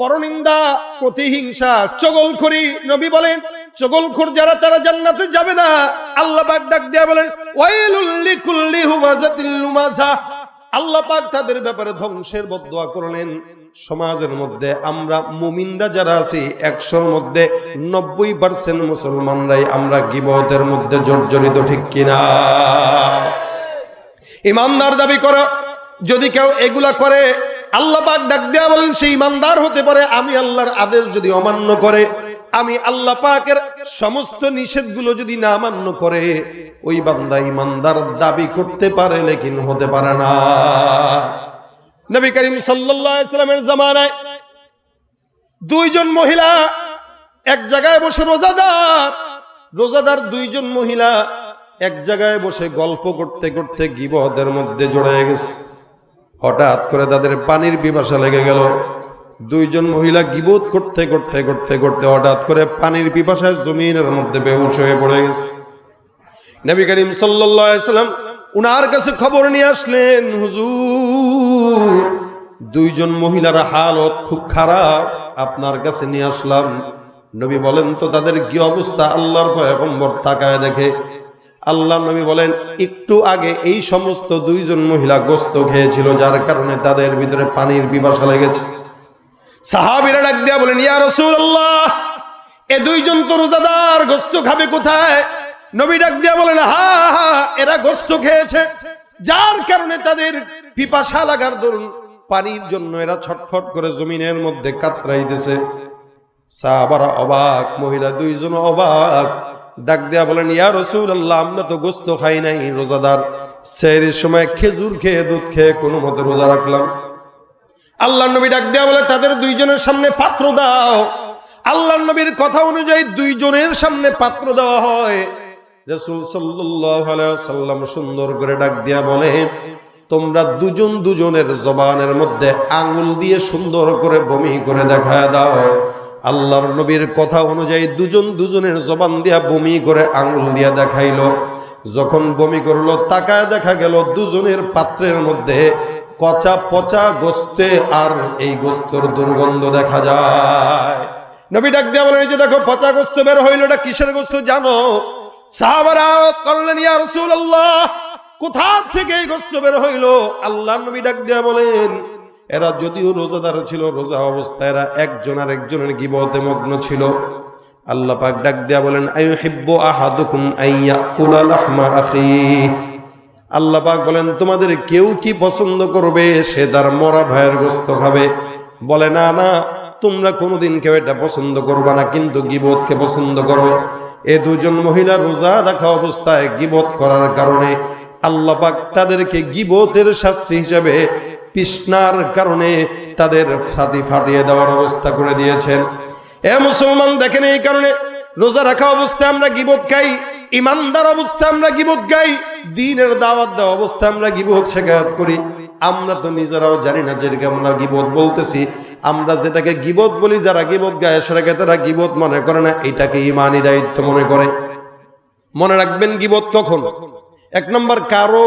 পরনিন্দা, প্রতিহিংসা চগলখড়ি নবী বলেন, চগলখোর যারা, তারা জান্নাতে যাবে না। আল্লাহ পাক ডাক দেয়া বলেন, ওয়াইলুল লিকুল্লি হুমাযাতিল লুমাযা আল্লাহ পাক তাদের ব্যাপারে ধ্বংসের বদদোয়া করলেন। সমাজের মধ্যে আমরা মুমিনরা যারা আছি, একশোর মধ্যে নব্বই পার্সেন্ট মুসলমানরাই আমরা গিবতের মধ্যে জর্জরিত, ঠিক কিনা? ইমানদার দাবি করো, যদি কেউ এগুলা করে আল্লাহ পাক ডাক দেয়া বলেন, সেই ইমানদার হতে পারে, আমি আল্লাহর আদেশ যদি অমান্য করে, আমি আল্লাহ পাকের সমস্ত নিষেধগুলো যদি না মান্য করে, ওই বান্দা ইমানদার দাবি করতে পারে, লেকিন হতে পারে না। নবী করিম সাল্লামের জামানায় দুইজন মহিলা এক জায়গায় বসে রোজাদার রোজাদার দুইজন মহিলা এক জায়গায় বসে গল্প করতে করতে গিবদের মধ্যে জড়ে গেছে। হঠাৎ করে তাদের পানির পিপাসা লেগে গেল। দুইজন মহিলা গিবোধ করতে করতে করতে করতে হঠাৎ করে পানির পিপাসায় জমিনের মধ্যে বেহুশ হয়ে পড়ে গেছে। নবী করিম সাল্লাম উনার কাছে খবর নিয়ে আসলেন, হুজুর, দুইজন মহিলার হালত খুব খারাপ, আপনার কাছে নিয়ে আসলাম। নবী বলেন, তো তাদের কি অবস্থা? আল্লাহর পয়গম্বর তাকায় দেখে আল্লাহ নবী বলেন, একটু আগে এই সমস্ত দুইজন মহিলা গোস্ত খেয়েছিল, যার কারণে তাদের ভিতরে পানির পিপাসা লেগেছে। সাহাবিরা ডাক দিয়া বলেন, ইয়া রাসূলুল্লাহ, এ দুইজন তো রোজাদার, গোস্ত খাবে কোথায়? নবী ডাক দিয়া বলেন, হা হা, এরা গোস্ত খেয়েছে, যার কারণে তাদের পিপাসা লাগার দরুন পানির জন্য এরা ছটফট করে জমিনের মধ্যে কাতরাইতেছে। সাহাবারা অবাক, মহিলা দুইজন অবাক। ডাক দেয়া বলেন, ইয়া রাসূলুল্লাহ, আমরা তো গোস্ত খাই নাই, রোজাদার। সেহরির সময় খেজুর খেয়ে, দুধ খেয়ে কোনো মতে রোজা রাখলাম। আল্লাহ নবী ডাক দেয়া বলে, তাদের দুইজনের সামনে পাত্র দাও। আল্লাহ নবীর কথা অনুযায়ী দুইজনের সামনে পাত্র দেওয়া হয়। রসুল সাল্লাম সুন্দর করে ডাক দিয়া বলে, তোমরা দুজন দুজনের জবানের মধ্যে আঙুল দিয়ে সুন্দর করে বমি করে দেখা দাও। আল্লাহর নবীর কথা অনুযায়ী দুজন দুজনের জবান দিয়া বমি করে আঙুল দিয়া দেখাইলো। যখন বমি করল, তাকায় দেখা গেল দুজনের পাত্রের মধ্যে কচা পচা গোস্তে আর এই গোস্তর দুর্গন্ধ দেখা যায়। নবী ডাক দিয়া বলেন যে দেখো, পচা গোস্ত বের হইল, এটা কিসের গোস্ত জানো? সাহাবারা করলেন, ইয়া রাসূলুল্লাহ, কোথা থেকে এই গোস্ত বের হইল? আল্লাহ নবী ডাক দিয়া বলেন এরা যদিও রোজাদার ছিল, রোজা অবস্থায় এরা একজন আর একজনের গিবতে মগ্ন ছিল। আল্লাহ পাক ডাক দিয়া বলেন, আইয়ুহিব্বু আহাদুকুম আইয়াকুলা লাহমা আখিহি আল্লাহ পাক বলেন, তোমাদের কেউ কি পছন্দ করবে? সে তার মরা ভাইয়ের গোস্ত খাবে। বলে, না না, তোমরা কোনোদিন কেউ এটা পছন্দ করবে না, কিন্তু গিবতকে পছন্দ করো। এ দুজন মহিলা রোজা রাখা অবস্থায় গিবত করার কারণে আল্লাহ পাক তাদেরকে গিবতের শাস্তি হিসাবে তৃষ্ণার কারণে তাদের ছাতি ফাটিয়ে দেওয়ার অবস্থা করে দিয়েছেন। এ মুসলমান দেখেন এই কারণে রোজা রাখা অবস্থায় আমরা গিবত খাই, ইমানদার অবস্থায় আমরা গিবত গাই দিনের দাওয়াত দেওয়া অবস্থায় আমরা গিবত শেখায়াত করি। আমরা তো নিজেরাও জানি না যেটাকে আমরা গিবত বলতেছি। আমরা যেটাকে গিবত বলি, যারা গিবত গায়, সেটাকে তারা গিবত মনে করে না, এটাকে ইমানি দায়িত্ব মনে করে। মনে রাখবেন গিবত কখন? এক নম্বর, কারও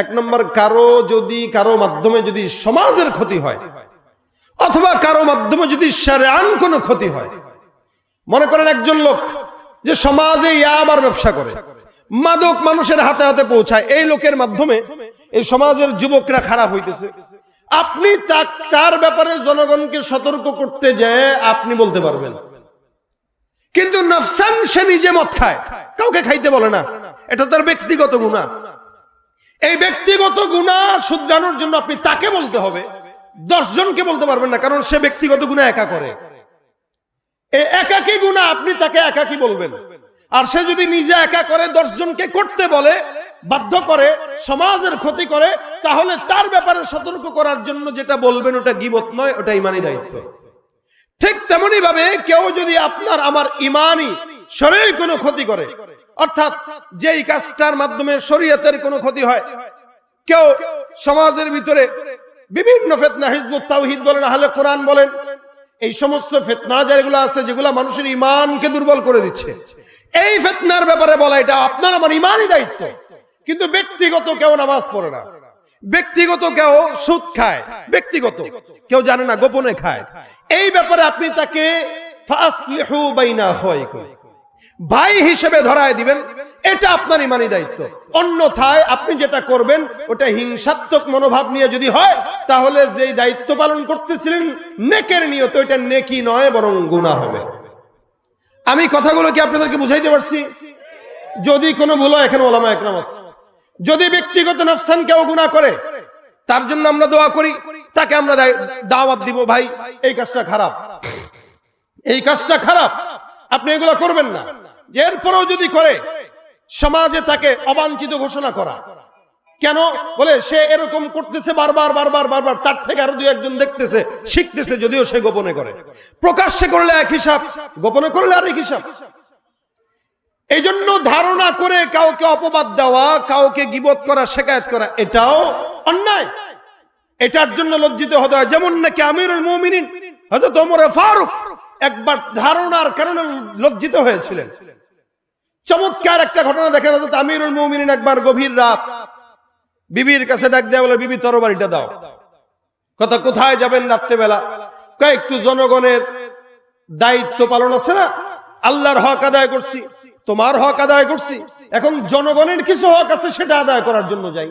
এক নম্বর, কারও যদি, কারও মাধ্যমে যদি সমাজের ক্ষতি হয়, অথবা কারও মাধ্যমে যদি সারেআন কোনো ক্ষতি হয়, মনে করেন একজন লোক যে সমাজে ইয়াবার ব্যবসা করে, মাদক মানুষের হাতে হাতে পৌঁছায়, এই লোকের মাধ্যমে এই সমাজের যুবকরা খারাপ হইতেছে। আপনি তার ব্যাপারে জনগণকে সতর্ক করতে যেয়ে আপনি বলতে পারবেন। কিন্তু নফসান সে নিজে মদ খায়, কাউকে খাইতে বলে না, এটা তার ব্যক্তিগত গুণা এই ব্যক্তিগত গুণা শুধরানোর জন্য আপনি তাকে বলতে হবে। দশ জনকে বলতে পারবেন না, কারণ সে ব্যক্তিগত গুণা একা করে। একাকী গুণা আপনি তাকে একাকী বলবেন। আর সে যদি নিজে একা করে দশ জনকে করতে বলে, বাধ্য করে, সমাজের ক্ষতি করে, তাহলে তার ব্যাপারে সতর্ক করার জন্য যেটা বলবেন ওটা গিবত নয়, ওটা ইমানি দায়িত্ব। ঠিক তেমনি ভাবে কেউ যদি আপনার, আমার ইমানই শরীর কোনো ক্ষতি করে অর্থাৎ যেই কাজটার মাধ্যমে শরীয়তের কোনো ক্ষতি হয়, কেউ সমাজের ভিতরে বিভিন্ন ফেতনা, হিজবুত তাওহিদ বলেন, আহলে কোরআন বলেন, এই সমস্ত ফেতনা যেগুলো আছে, যেগুলো মানুষের ইমানকে দুর্বল করে দিচ্ছে। এই ফেতনার ব্যাপারে বলা, এটা আপনার, আমার ইমানই দায়িত্ব। কিন্তু ব্যক্তিগত কেউ নামাজ পড়ে না। ব্যক্তিগত কেউ সুদ খায়। ব্যক্তিগত কেউ জানে না, গোপনে খায়। এই ব্যাপারে আপনি তাকে ফাসলিহু বাইনাহুয়াইকুম। ভাই হিসেবে ধরায় দিবেন, এটা আপনার ইমানি দায়িত্ব। অন্যথায় আপনি যেটা করবেন, ওটা হিংসাত্মক মনোভাব নিয়ে যদি হয়, তাহলে যেই দায়িত্ব পালন করতেছিলেন, নেকের নিয়ত এটা নেকি নয়, বরং গুনাহ হবে। আমি কথাগুলো কি আপনাদেরকে বুঝাইতে পারছি? যদি কোনো ভুল হয়, এখানে ওলামা একরাম আছে। যদি ব্যক্তিগত নফসান কেউ গুনাহ করে, তার জন্য আমরা দোয়া করি, তাকে আমরা দাওয়াত দিব, ভাই, এই কাজটা খারাপ। এই কাজটা খারাপ। আপনি এগুলো করবেন না। এরপরেও যদি করে, সমাজে তাকে অবাঞ্ছিত ঘোষণা করা। কেন? বলে, সে এরকম করতেছে, বারবার বারবার বারবার, তার থেকে আরও দুই একজন দেখতেছে, শিখতেছে, যদিও সে গোপনে করে। প্রকাশ্যে করলে এক হিসাব, গোপনে করলে আরেক হিসাব। এই জন্য ধারণা করে কাউকে অপবাদ দেওয়া, কাউকে গিবত করা শেখায়ত করা, এটাও অন্যায়। এটার জন্য লজ্জিত হতে হয়। যেমন নাকি আমিরুল মুমিনিন, হযরত ওমর ফারুক একবার ধারণার কারণে লজ্জিত হয়েছিলেন। চমৎকার একটা ঘটনা দেখেন, হযরত আমিরুল মুমিনিন একবার গভীর রাত বিবির কাছে ডাক দেয়া বলে, বিবি, তরবারিটা দাও। কথা কোথায় যাবেন রাত্রেবেলা? কয়, একটু জনগণের দায়িত্ব পালন আছে না? আল্লাহর হক আদায় করছি, তোমার হক আদায় করছি। এখন জনগণের কিছু হক আছে, সেটা আদায় করার জন্য যাই।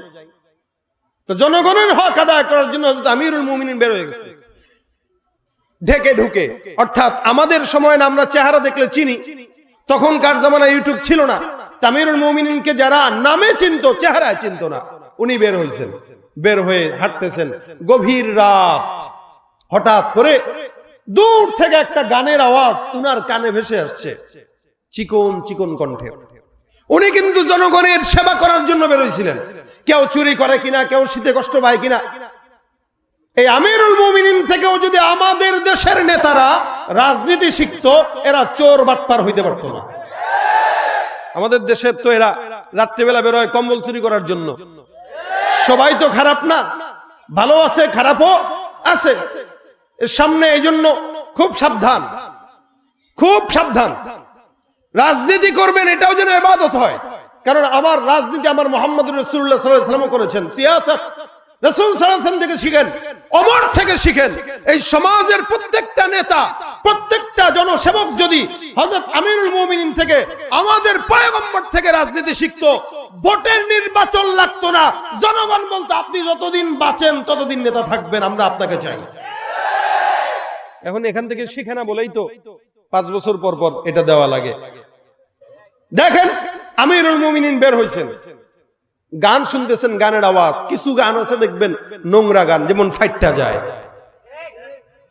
তো জনগণের হক আদায় করার জন্য আমিরুল মুমিনিন বের হয়ে গেছে। ঢেকে ঢুকে। অর্থাৎ আমাদের সময় না, আমরা চেহারা দেখলে চিনি। তখনকার জামানা ইউটিউব ছিল না। তামিরুল মুমিনিনকে যারা নামে চিনতো, চেহারায় চিনতো না, উনি বের হয়েছেন। বের হয়ে হাঁটতেছেন। গভীর রাত। হঠাৎ করে দূর থেকে একটা গানের আওয়াজ উনার কানে ভেসে আসছে। চিকন চিকন কণ্ঠে। উনি কিন্তু জনগণের সেবা করার জন্য বেরোইছিলেন কেউ চুরি করে কিনা, কেউ শীতে কষ্ট পায় কিনা এই আমিরুল মুমিনিন থেকেও যদি আমাদের দেশের নেতারা রাজনীতি শিখতো এরা চোর বাটপার হইতে পারতো না। আমাদের দেশের তো এরা রাত্রিবেলা বেরোয় কম্বল চুরি করার জন্য। সবাই তো খারাপ না। ভালো আছে খারাপও আছে। এর সামনে এই জন্য খুব সাবধান। খুব সাবধান। রাজনীতি করবেন এটাও যেন এবাদত হয়। কারণ আমার রাজনীতি আমার মোহাম্মদ রসুল্লাহ সাল্লাম করেছেন। সিয়াসত। রসুল সাল্লাম থেকে শিখেন। অমর থেকে শিখেন। এই সমাজের প্রত্যেকটা নেতা, প্রত্যেকটা জনসেবক যদি হজরত আমিরুল মুমিনিন থেকে আমাদের পয়গম্বর থেকে রাজনীতি শিখতো, ভোটের নির্বাচন লাগতো না। জনগণ বলতো, আপনি যতদিন বাঁচেন, ততদিন নেতা থাকবেন, আমরা আপনাকে চাই। এখন এখান থেকে শিখে না বলেই তো পাঁচ বছর পর পর এটা দেওয়া লাগে। দেখেন, আমিরুল মুমিনিন বের হয়েছেন গান শুনতেছেন গানের আওয়াজ, কিছু গান আছে দেখবেন নোংরা গান, যেমন ফাইটটা যায়।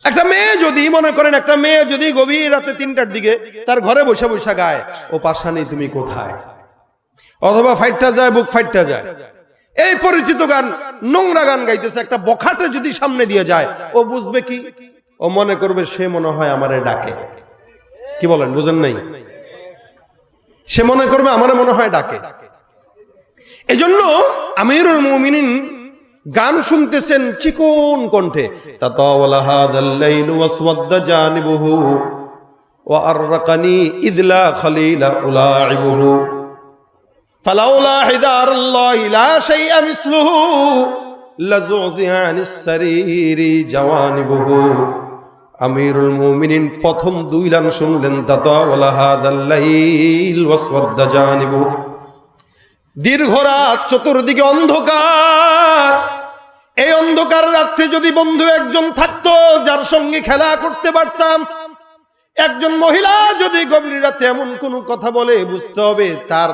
একটা মেয়ে যদি, মনে করেন একটা মেয়ে যদি গভীর রাতে তিনটার দিকে তার ঘরে বসে বসে গায়, ও পাশানি, তুমি কোথায়? অথবা ফাইটটা যায়, বুক ফাইটটা যায়। এই পরিচিত গান, নোংরা গান গাইতেছে, একটা বখাটে যদি সামনে দিয়ে যায়, ও বুঝবে কি? ও মনে করবে সে মনে হয় আমারে ডাকে। কি বলেন, বুঝেন নাই? সে মনে করবে আমারে মনে হয় ডাকে। এজন্য আমিরুল মুমিনিন গান শুনতেছেন চিকন কণ্ঠে। আমিরুল মুমিনিন প্রথম দুই লাইন শুনলেন, তাতাওয়ালা হাদাল লাইল ওয়াসওয়াদ্দা দীর্ঘ রাত চতুর্দিকে অন্ধকার। এই অন্ধকার রাত্রে যদি বন্ধু একজন থাকতো, যার সঙ্গে খেলা করতে পারতাম, একজন মহিলা যদি গভীর রাতে এমন কোন কথা বলে, বুঝতে হবে তার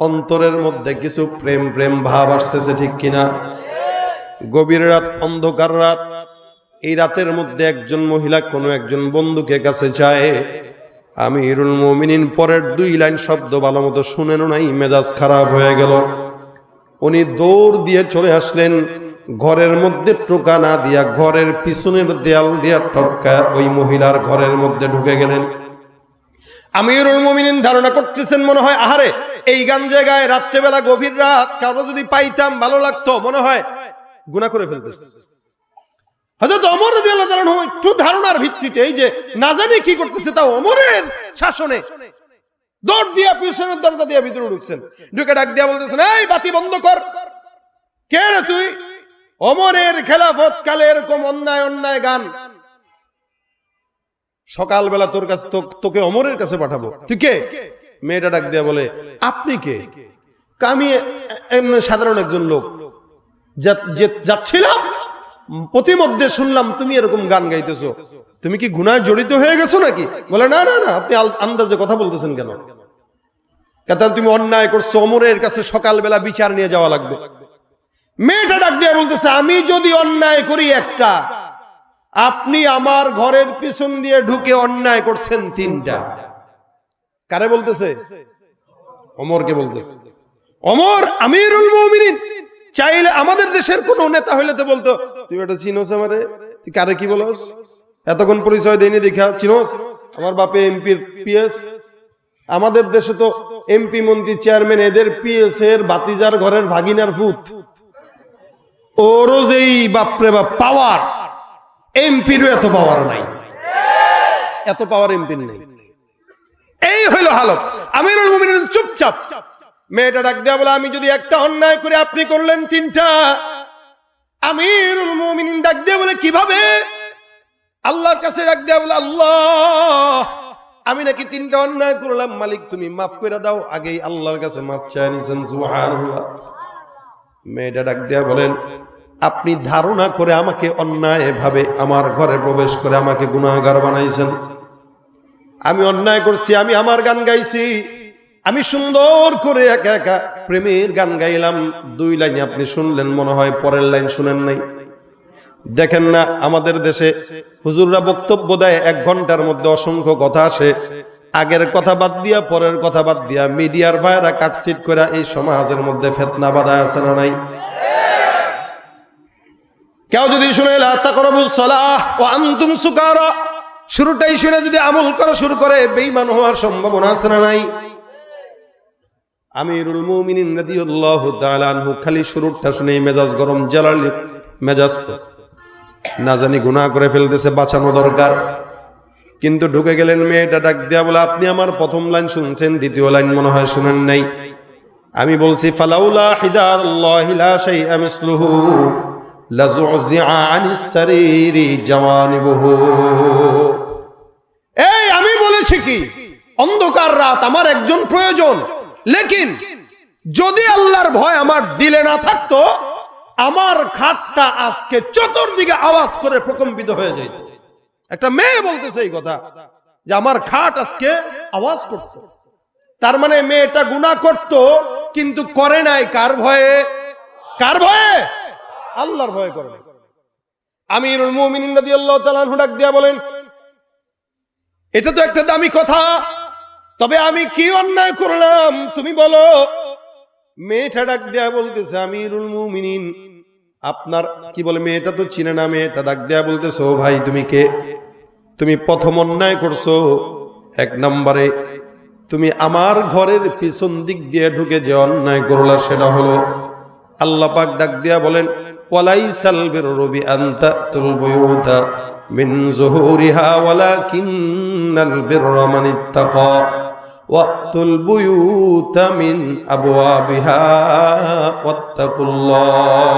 অন্তরের মধ্যে কিছু প্রেম প্রেম ভাব আসতেছে ঠিক কিনা। গভীর রাত, অন্ধকার রাত, এই রাতের মধ্যে একজন মহিলা কোনো একজন বন্ধুকে কাছে চায় আমিরুল মুমিনিন পরের দুই লাইন শব্দ ভালো মতো শুনেন নাই, মেজাজ খারাপ হয়ে গেল। উনি দৌড় দিয়ে চলে আসলেন, ঘরের মধ্যে টোকা না দিয়া ঘরের পিছনের দেয়াল দিয়া টপকা ওই মহিলার ঘরের মধ্যে ঢুকে গেলেন। আমিরুল মুমিনিন ধারণা করতেছেন মনে হয়, আহারে, এই গান জায়গায় রাত্রেবেলা গভীর রাত কারও যদি পাইতাম ভালো লাগতো, মনে হয় গুণা করে ফেলতেছে। ওমর রাদিয়াল্লাহু একটু ধারণার ভিত্তিতে এই যে না জানি কি করতেছে তা ওমরের শাসনে দৌড় দিয়া পিছনের দরজা দিয়ে ভিতরে ঢুকছেন। ঢুকে ডাক দিয়া বলতেছেন, এই বাতি বন্ধ কর। কে রে তুই? অমরের খেলাফত কালে এরকম অন্যায় অন্যায় গান। সকালবেলা তোর কাছে তোকে অমরের কাছে পাঠাবো। তুই কে? মেয়েটা ডাক দিয়া বলে, আপনি কে? আমি সাধারণ একজন লোক। যাচ্ছিলাম প্রতিমধ্যে শুনলাম তুমি এরকম গান গাইতেছো। তুমি কি গুনায় জড়িত হয়ে গেছো নাকি? বলে, না না না, আপনি আন্দাজে কথা বলতেছেন কেন? কাতার তুমি অন্যায় করছ, অমরের কাছে সকালবেলা বিচার নিয়ে যাওয়া লাগবে। মেয়েটা ডাক দিয়ে বলতেছে, আমি যদি অন্যায় করি একটা, আপনি আমার ঘরের পিছন দিয়ে ঢুকে অন্যায় করছেন তিনটা। কারে বলতেছে? অমরকে বলতেছে। অমর আমিরুল মুমিনিন। চাইলে আমাদের দেশের কোন নেতা হইলে তো বলতো, তুই এটা চিনোস আমারে? কারে কি বলস? এতক্ষণ পরিচয় দেয়নি দেখা, চিনোস? আমার বাপে এমপির পিএস। আমাদের দেশে তো এমপি, মন্ত্রী, চেয়ারম্যান এদের পিএস এর বাতিজার ঘরের ভাগিনার ভূত। ওরও যেই বাপরে বাপ পাওয়ার। এমপিরও এত পাওয়ার নাই। এত পাওয়ার এমপির নেই। এই হইল হালত। আমিরুল মুমিনিন, চুপচাপ। মেয়েটা ডাক দেয়া বলে, আমি যদি একটা অন্যায় করে আপনি করলেন তিনটা। আমিরুল মুমিনিন ডাক দিয়ে বলে, কীভাবে? আল্লাহর কাছে ডাক দেওয়া বলে, আল্লাহ, আমি নাকি তিনটা অন্যায় করলাম। মালিক, তুমি মাফ করে দাও। আগেই আল্লাহর কাছে মাফ চাই মেয়েটা ডাক দেয়া বলেন আপনি ধারণা করে আমাকে অন্যায় ভাবে আমার ঘরে প্রবেশ করে আমাকে গুনাহগার বানাইছেন। আমি অন্যায় করছি, আমি আমার গান গাইছি। আমি সুন্দর করে একা একা প্রেমের গান গাইলাম। দুই লাইন আপনি শুনলেন, মনে হয় পরের লাইন শুনেন নাই। দেখেন না, আমাদের দেশে হুজুররা বক্তব্য দেয়, এক ঘণ্টার মধ্যে অসংখ্য কথা আসে। আগের কথা বাদ দিয়া, পরের কথা বাদ দিয়া, মিডিয়ার ভাইরা কাটসিট করে এই সমাজের মধ্যে ফেতনা বাধা আছে না নাই? কেউ যদি শুনে সুকারা শুরুটাই শুনে যদি আমল করা শুরু করে বেইমান হওয়ার সম্ভাবনা আছে না নাই? আমিরুল মুমিনিন রাদিয়াল্লাহু তাআলা আনহু খালি শুরুটা শুনেই মেজাজ গরম জ্বালালি মেজাজ তো। না জানি গুনাহ করে ফেলতেছে, বাঁচানো দরকার। কিন্তু ঢুকে গেলেন মেয়েটা, ডাক দেয়া বলে, আপনি আমার প্রথম লাইন শুনছেন, দ্বিতীয় লাইন মনে হয় শুনেন নাই। আমি বলছি, ফালাউলা হিদাল্লাহি লা শাইআ মিসলুহু, লাযুযিআ আনিস সারিরি জাওয়ানিবুহু। এই, আমি বলেছি কি? অন্ধকার রাত আমার একজন প্রয়োজন। লেকিন যদি আল্লাহর ভয় আমার দিলে না থাকতো, আমার খাটটা আজকে চতুর্দিকে আওয়াজ করে প্রকম্পিত হয়ে যেত। একটা মেয়ে বলতেছে এই কথা, যে আমার খাট আজকে আওয়াজ করত। তার মানে মেয়েটা গুণা করত, কিন্তু করে নাই কার ভয়ে? কার ভয়ে? আল্লাহর ভয়ে করে। আমিরুল মুমিনিন রাদিয়াল্লাহু তাআলা ডাক দিয়া বলেন, এটা তো একটা দামি কথা। তবে আমি কি অন্যায় করলাম? তুমি বলো। মেয়েটা ডাক দেয়া বলতেছে, আমিরুল মুমিনিন। আপনার, কি বলে, মেয়েটা তো চিনে না, মেয়েটা ডাক দেয়া বলতেছে, ও ভাই, তুমি কে? তুমি প্রথম অন্যায় করছ। এক নম্বরে, তুমি আমার ঘরের পিছন দিক দিয়ে ঢুকে যে অন্যায় করলা, সেটা হলো, আল্লাহ পাক ডাক দিয়া বলেন, ওয়ালাইসাল বিররবি আনতা তুল বুয়ুতা মিন যুহুরিহা ওয়ালাকিন্নাল বিররা মান ইত্তাকা ওয়াতুল বুয়ুতা মিন আবওয়াবিহা, ওয়াত্তাকুল্লাহ।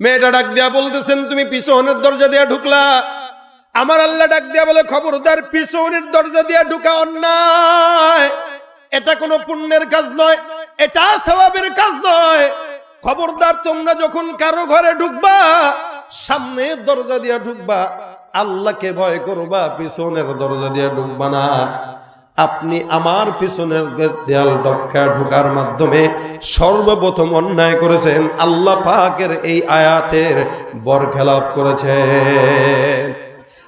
মেয়েটা ডাক দিয়া বলতেছেন, তুমি পিছনের দরজা দিয়া ঢুকলা। আমার আল্লাহ ডাক দিয়া বলে, খবরদার, পিছনের দরজা দিয়া ঢুকা অন্যায়। এটা কোনো পুণ্যের কাজ নয়, এটা স্বভাবের কাজ নয়। খবরদার, তোমরা যখন কারও ঘরে ঢুকবা সামনে দরজা দিয়া ঢুকবা আল্লাহকে ভয় করবা, পিছনের দরজা দিয়া ঢুকবা না। আপনি আমার পিছনের দেয়াল ডক্কা ঢোকার মাধ্যমে সর্বপ্রথম অন্যায় করেছেন, আল্লাহ পাকের এই আয়াতের বরখেলাফ করেছেন।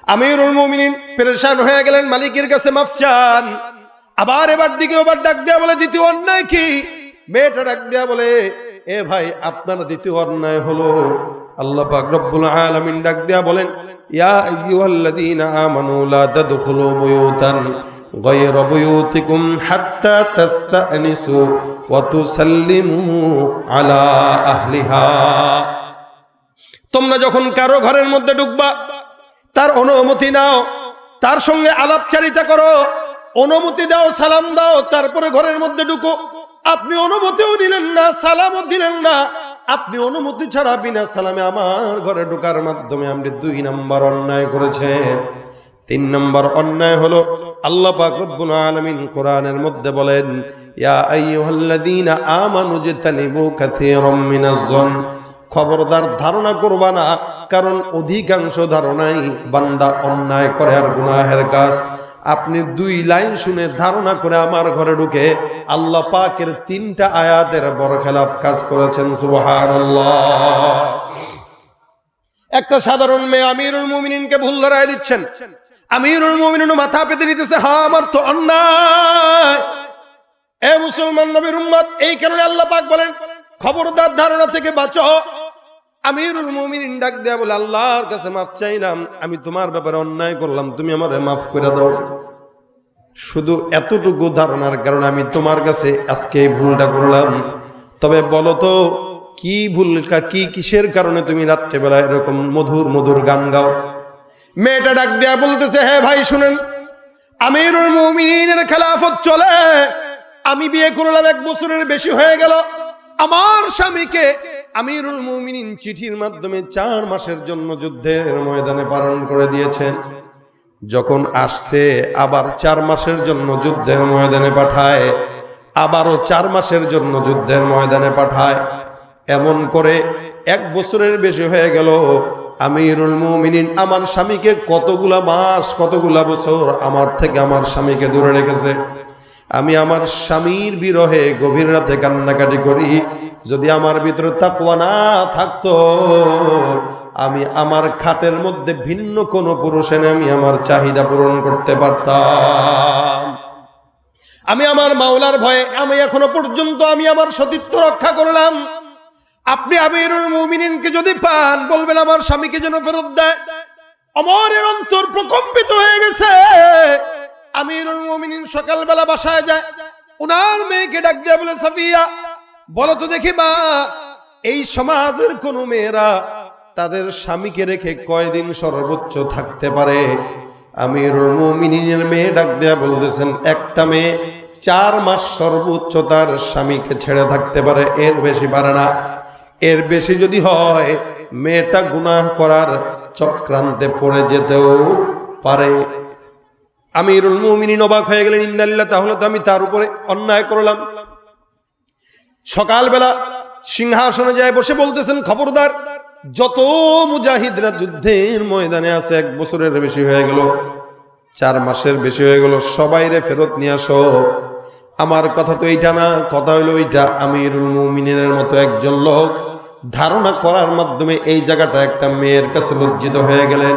আমিরুল মুমিনিন পেরেশান হয়ে গেলেন, মালিকের কাছে মাফ চান। আবার এবার দিকে এবার ডাক দেয়া বলে, দ্বিতীয় অন্যায় কি? মেয়েটা ডাক দেয়া বলে এ ভাই আপনার দ্বিতীয় অন্যায় হলো আল্লাহ পাক রব্বুল আলামিন ডাক দেয়া বলেন ইয়া আইয়ুহাল্লাযীনা আমানু লা তাদখুলু বুয়ুতান غير بيوتكم حتى تستأنسوا وتسلموا على أهلها তোমরা যখন কারো ঘরের মধ্যে ঢুকবা তার অনুমতি নাও তার সঙ্গে আলাপচারিতা করো অনুমতি দাও সালাম দাও তারপরে ঘরের মধ্যে ঢুকো আপনি অনুমতিও নিলেন না, সালামও দিলেন না। আপনি অনুমতি ছাড়া বিনা সালামে আমার ঘরে ঢোকার মাধ্যমে আপনি দুই নাম্বার অন্যায় করেছেন। তিন নম্বর অন্যায় হলো আল্লাহ পাক রব্বুল আলামিন কোরআনের মধ্যে বলেন, ইয়া আইয়ুহাল্লাযীনা আমানু জিতানিবু কাসীরাম মিনাজ-জন খবরদার ধারণা করবা না, কারণ অধিকাংশ ধারণাই বান্দা অন্যায় করে আর গুনাহের কাজ। আপনি দুই লাইন শুনে ধারণা করে আমার ঘরে ঢুকে আল্লাহ পাকের তিনটা আয়াতের বরখেলাফ কাজ করেছেন, সুবহানাল্লাহ। একটা সাধারণ মেয়ে আমিরুল মুমিনিনকে ভুল ধরায় দিচ্ছেন। আমিরুল মুমিনিন মাথা পেতে নিতেছে হ্যাঁ আমার তো অন্যায়। এ মুসলমান নবীর উম্মত, এই কারণে আল্লাহ পাক বলেন, খবরদার ধারণা থেকে বাঁচো। আমিরুল মুমিনিন ডাক দেয়া বলে, আল্লাহর কাছে মাফ চাইলাম আমি তোমার ব্যাপারে অন্যায় করলাম, তুমি আমার মাফ করে দাও। শুধু এতটুকু ধারণার কারণে আমি তোমার কাছে আজকে এই ভুলটা করলাম। তবে বলো তো, কি ভুল, কা- কি কিসের কারণে তুমি রাত্রেবেলা এরকম মধুর মধুর গান গাও? মেয়েটা ডাক দেয়া বলতেছে হ্যাঁ ভাই, শুনেন। আমিরুল মুমিনের খেলাফত চলে। আমি বিয়ে করলাম এক বছরের বেশি হয়ে গেল। আমার স্বামীকে আমিরুল মুমিনিন চিঠির মাধ্যমে চার মাসের জন্য যুদ্ধের ময়দানে পালন করে দিয়েছেন যখন আসছে, আবার চার মাসের জন্য যুদ্ধের ময়দানে পাঠায়, আবারও চার মাসের জন্য যুদ্ধের ময়দানে পাঠায়। এমন করে এক বছরের বেশি হয়ে গেল, আমিরুল মুমিনিন আমার স্বামীকে কতগুলা মাস, কতগুলা বছর আমার থেকে আমার স্বামীকে দূরে রেখেছে। আমি আমার স্বামীর বিরহে গভীর রাতে কান্নাকাটি করি। যদি আমার ভিতরে তাকওয়া না থাকতো, আমি আমার খাটের মধ্যে ভিন্ন কোনো পুরুষ আমি আমার চাহিদা পূরণ করতে পারতাম। আমি আমার মাওলার ভয়ে, আমি এখনও পর্যন্ত আমি আমার সতীত্ব রক্ষা করলাম। আপনি আমিরুল মুমিনিনকে যদি পান, বলবেন আমার স্বামীকে যেন ফেরত দেয়। অমরের অন্তর প্রকম্পিত হয়ে গেছে। আমিরুল মুমিনিন সকালবেলা বাসায় যায়। ওনার মেয়েকে ডাক দিয়ে বলে, সাফিয়া, বলো তো দেখি মা, এই সমাজের কোন মেয়েরা তাদের স্বামীকে রেখে কয়দিন সর্বোচ্চ থাকতে পারে? আমিরুল মুমিনিনের মেয়ে ডাক দেয়া বলতেছেন, একটা মেয়ে চার মাস সর্বোচ্চ তার স্বামীকে ছেড়ে থাকতে পারে, এর বেশি পারে না। এর বেশি যদি হয়, মেয়েটা গুনাহ করার চক্রান্তে পড়ে যেতেও পারে। আমিরুল মুমিনিন অবাক হয়ে গেলেন ইন্দাল্লাহ তাহলে তো আমি তার উপরে অন্যায় করলাম। সকালবেলা সিংহাসনে যায়, বসে বলতেছেন, খবরদার, যত মুজাহিদরা যুদ্ধের ময়দানে আছে, এক বছরের বেশি হয়ে গেল, চার মাসের বেশি হয়ে গেল সবাইরে ফেরত নিয়ে আসো। আমার কথা তো এইটা না, কথা হইল ওইটা আমিরুল মুমিনের মতো একজন লোক ধারণা করার মাধ্যমে এই জায়গাটা একটা মেয়ের কাছে লজ্জিত হয়ে গেলেন।